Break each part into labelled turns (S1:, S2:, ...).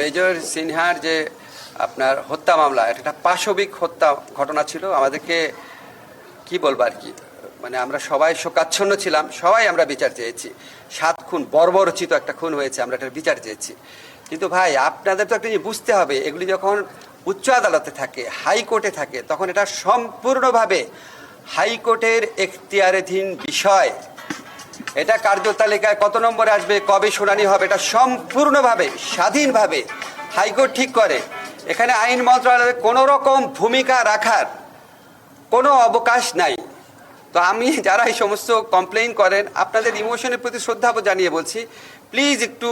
S1: Major সিনহার যে আপনার হত্যা মামলা একটা পাশবিক হত্যা ঘটনা ছিল। আমাদেরকে কি বলব আর কি? মানে আমরা সবাই শোকাচ্ছন্ন ছিলাম, সবাই আমরা বিচার চেয়েছি। সাত খুন, বর্বরচিত একটা খুন হয়েছে, আমরা এটার বিচার চেয়েছি। কিন্তু ভাই, আপনাদের তো একটা জিনিস বুঝতে হবে, এগুলি যখন উচ্চ আদালতে থাকে, হাইকোর্টে থাকে, তখন এটা সম্পূর্ণভাবে হাইকোর্টের এখতিয়ারাধীন বিষয়। এটা কার্যতালিকায় কত নম্বরে আসবে, কবে শুনানি হবে, এটা সম্পূর্ণভাবে, স্বাধীনভাবে হাইকোর্ট ঠিক করে। এখানে আইন মন্ত্রণালয়ের কোনো রকম ভূমিকা রাখার কোনো অবকাশ নাই। তো আমি যারা এই সমস্ত কমপ্লেইন করেন, আপনাদের ইমোশনের প্রতি শ্রদ্ধা জানিয়ে বলছি প্লিজ একটু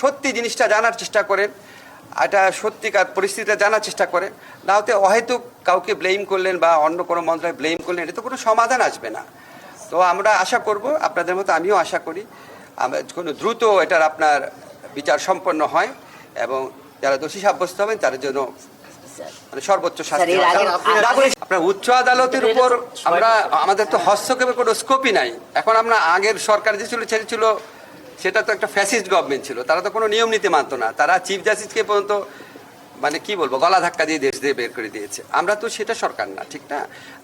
S1: সত্যি জিনিসটা জানার চেষ্টা করেন, এটা সত্যিকার পরিস্থিতিটা জানার চেষ্টা করেন। না হতে অহেতুক কাউকে ব্লেম করলেন বা অন্য কোনো মন্ত্রণালয় ব্লেম করলেন, এটা তো কোনো সমাধান আসবে না। তো আমরা আশা করব আপনাদের মতো আমিও আশা করি কোনো দ্রুত এটার আপনার বিচার সম্পন্ন হয় এবং যারা দোষী সাব্যস্ত হবেন তাদের জন্য মানে সর্বোচ্চ শাস্তি আপনার উচ্চ আদালতের উপর আমরা আমাদের তো হস্তক্ষেপের কোনো স্কোপই নাই। এখন আমরা আগের সরকার যে ছিল সেটা ছিল সেটা তো একটা ফ্যাসিস্ট গভর্নমেন্ট ছিল। তারা তো কোনো নিয়ম নীতি মানতো না। তারা চিফ জাস্টিসকে পর্যন্ত মানে কি বলব, গলা ধাক্কা দিয়ে দেশ দিয়ে বের করে দিয়েছে। আমরা তো সেটা সরকার না, ঠিক না?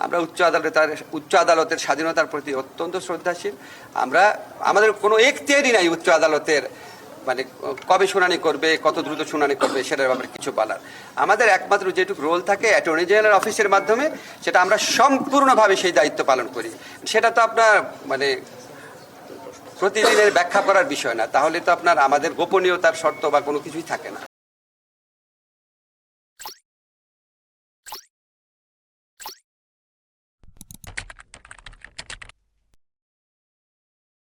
S1: আমরা উচ্চ আদালতের উচ্চ আদালতের স্বাধীনতার প্রতি অত্যন্ত শ্রদ্ধাশীল। আমরা, আমাদের কোনো এখতিয়ারই নাই উচ্চ আদালতের মানে কবে শুনানি করবে, কত দ্রুত শুনানি করবে, সেটার ব্যাপারে কিছু বলার। আমাদের একমাত্র যেটুকু রোল থাকে অ্যাটর্নি জেনারেল অফিসের মাধ্যমে, সেটা আমরা সম্পূর্ণভাবে সেই দায়িত্ব পালন করি। সেটা তো আপনার মানে প্রতিদিনের ব্যাখ্যা করার বিষয় না। তাহলে তো আপনার আমাদের গোপনীয়তার শর্ত বা কোনো কিছুই থাকে না।